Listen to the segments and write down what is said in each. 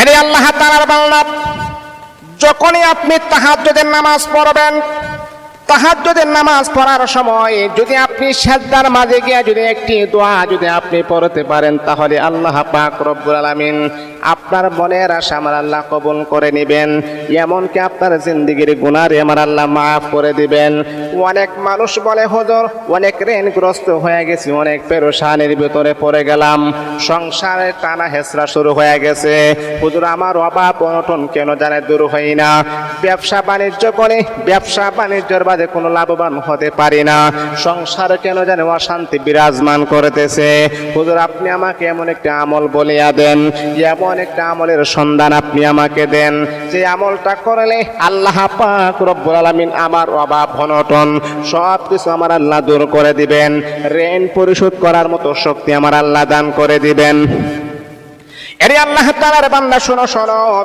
এরে আল্লাহ তালার যখনই আপনি তাহাজ্যদের নামাজ পড়বেন তাহাজ্যদের নামাজ পড়ার সময় যদি আপনি সাজদার মাঝে গিয়ে যদি একটি দোয়া যদি আপনি পড়তে পারেন, তাহলে আল্লাহ পাক রব্বুল আলামিন আপনার মনের আশা আমার আল্লাহ কবুল করে নেবেন। এমনকি আপনার জিন্দিগির গুনারে আমার আল্লাহ মাফ করে দিবেন। অনেক মানুষ বলে, হুজুর, অনেক ঋণগ্রস্ত হয়ে গেছি, অনেক পেরোশানির ভিতরে পড়ে গেলাম। সংসারে টানা হেসরা শুরু হয়ে গেছে। হুজুর, আমার অভাব অনটন কেন জানে দূর হয় না। ব্যবসা বাণিজ্য করে, ব্যবসা বাণিজ্যের বাদে কোনো লাভবান হতে পারি না। সংসারে কেন জানে অশান্তি বিরাজমান করতেছে। হুজুর, আপনি আমাকে এমন একটা আমল বলিয়া দেন। এমন একটা আমলের সন্ধান আপনি আমাকে দেন। যে আমলটা করলে আল্লাহ পাক রব্বুল আলামিন আমার অভাব, অনটন সব কিছু আমার আল্লাহ দূর করে দিবেন। ঋণ পরিশোধ করার মতো শক্তি আমার আল্লাহ দান করে দিবেন। এরে আল্লাহ তাআলার বান্দা, শোনো শোনো।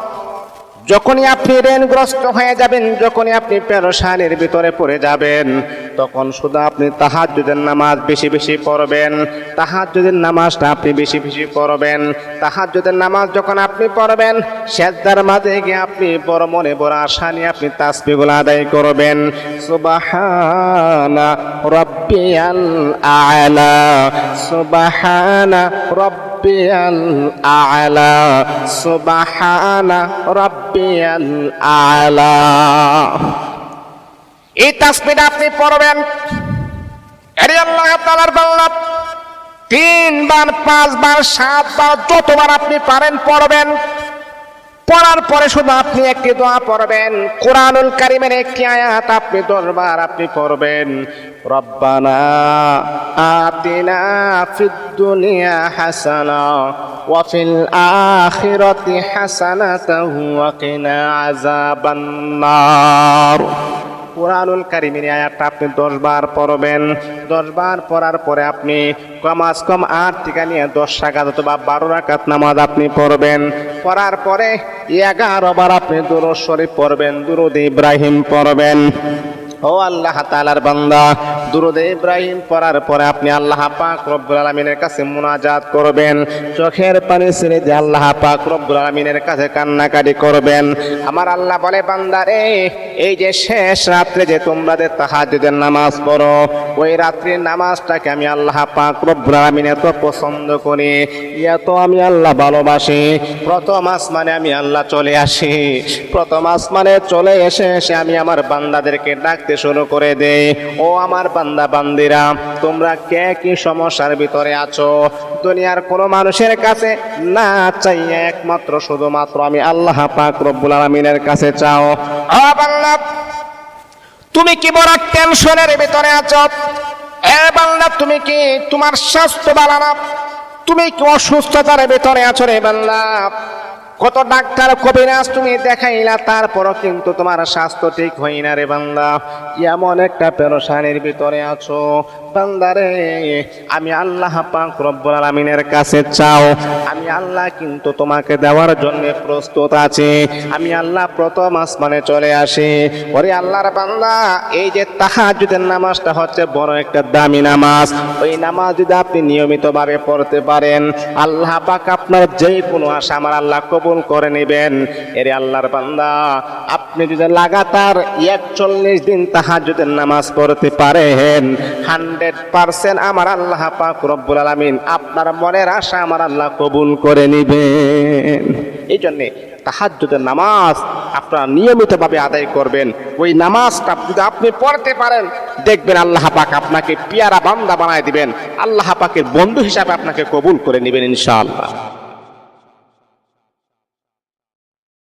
যখনই আপনি ঋণগ্রস্ত হয়ে যাবেন, যখনই আপনি পেরোশানির ভিতরে পড়ে যাবেন তখন শুধু আপনি তাহার তাহাজ্জুদের নামাজ বেশি বেশি পড়বেন। তাহার তাহাজ্জুদের নামাজটা আপনি বেশি বেশি পড়বেন। তাহার তাহাজ্জুদের নামাজ যখন আপনি পড়বেন, সেজদার মাঝে গিয়ে আপনি বড় মনে বড় আশা নিয়ে আপনি তাসবিগুলো আদায় করবেন। সুবহানা রাব্বিয়াল আ'লা, সুবহানা রাব্ব রাব্বিয়াল আ'লা, সুবহানা রাব্বিয়াল এই তাসবিহটা আপনি পড়বেন। আরে আল্লাহ তাআলার বাংলা তিনবার, পাঁচবার, সাতবার, যতবার আপনি পারেন পড়বেন। পড়ার পরে শুধু আপনি একটি দোয়া পড়বেন। কোরআনুল কারিমের একটি আয়াত আপনি দশবার আপনি পড়বেন। রব্বানা আতিনা ফিদ দুনিয়া হাসানা ওয়া ফিল আখিরাতি হাসানাতাহু ওয়া কিনা কোরআনুল কারিমের আয়াতটা আপনি দশবার পড়বেন। দশবার পড়ার পরে আপনি কম কমাস কম আট টিকা নিয়ে দশ রাকাত অথবা বারো রাকাত নামাজ আপনি পড়বেন। পড়ার পরে এগারো বার আপনি দুরুদ শরীফ পড়বেন, দুরুদ ইব্রাহিম পড়বেন। ও আল্লাহ তাআলার বান্দা, দুরুদ ইব্রাহিম পড়ার পরে আপনি আল্লাহ পাক রব্বুল আলামিনের কাছে মুনাজাত করবেন। চোখের পানি ছেড়ে দিয়ে আল্লাহ পাক রব্বুল আলামিনের কাছে কান্নাকাটি করবেন। আমার আল্লাহ বলে বান্দারে এই যে শেষ রাত্রে যে তোমরা যে তাহাজ্জুদের নামাজ পড়ো, ওই রাত্রির নামাজটাকে আমি আল্লাহ পাক রব্বুল এত পছন্দ করি, এত আমি আল্লাহ ভালোবাসি। প্রথম আসমানে আমি আল্লাহ চলে আসি, প্রথম আসমানে চলে এসে এসে আমি আমার বান্দাদেরকে ডাকতে শুরু করে দেই। ও আমার বান্দা বান্দিরা, তোমরা কে কি সমস্যার ভিতরে আছো? দুনিয়ার কোনো মানুষের কাছে না চাইয়ে একমাত্র শুধুমাত্র আমি আল্লাহ পাক রব্বুল আলামিনের কাছে চাও। ও বান্দা তুমি কি বড় টেনশনের ভিতরে আছো? এ বাংলা তুমি কি তোমার স্বাস্থ্য ভালো তুমি কি অসুস্থতার ভিতরে আছো রে বান্দা? কত ডাক্তার কবিরাজ তুমি দেখাইলা, তারপরও কিন্তু তোমার স্বাস্থ্য ঠিক হয় না রে বান্দা। এমন একটা পেরোশানির ভিতরে আছো। বান্দারে আমি আল্লাহ পাক রব্বুল কাছে চাও। আমি আল্লাহ কিন্তু তোমাকে দেওয়ার জন্য প্রস্তুত আছি। আমি আল্লাহ প্রথম আসমানে চলে আসি। ওরে আল্লাহর বান্দা, এই যে তাহাজ্জুদের নামাজটা হচ্ছে বড় একটা দামি নামাজ। ওই নামাজ যদি আপনি নিয়মিতভাবে পড়তে পারেন, আল্লাহ পাক আপনার যে কোনো আশা আমার আল্লাহ কবুল করে নেবেন। এরে আল্লাহর বান্দা, আপনি যদি লাগাতার একচল্লিশ দিন তাহাজ্জুদের নামাজ পড়তে পারেন, হান্ড্রেড পার্সেন্ট আমার আল্লাহ পাক রব্বুল আলামিন আপনার মনের আশা আমার আল্লাহ কবুল করে নেবেন। এই জন্যে তাহাজ্জুদের নামাজ আপনারা নিয়মিতভাবে আদায় করবেন। ওই নামাজটা যদি আপনি পড়তে পারেন, দেখবেন আল্লাহ পাক আপনাকে পিয়ারা বান্দা বানায় দিবেন। আল্লাহ পাকের বন্ধু হিসাবে আপনাকে কবুল করে নেবেন ইনশাআল্লাহ।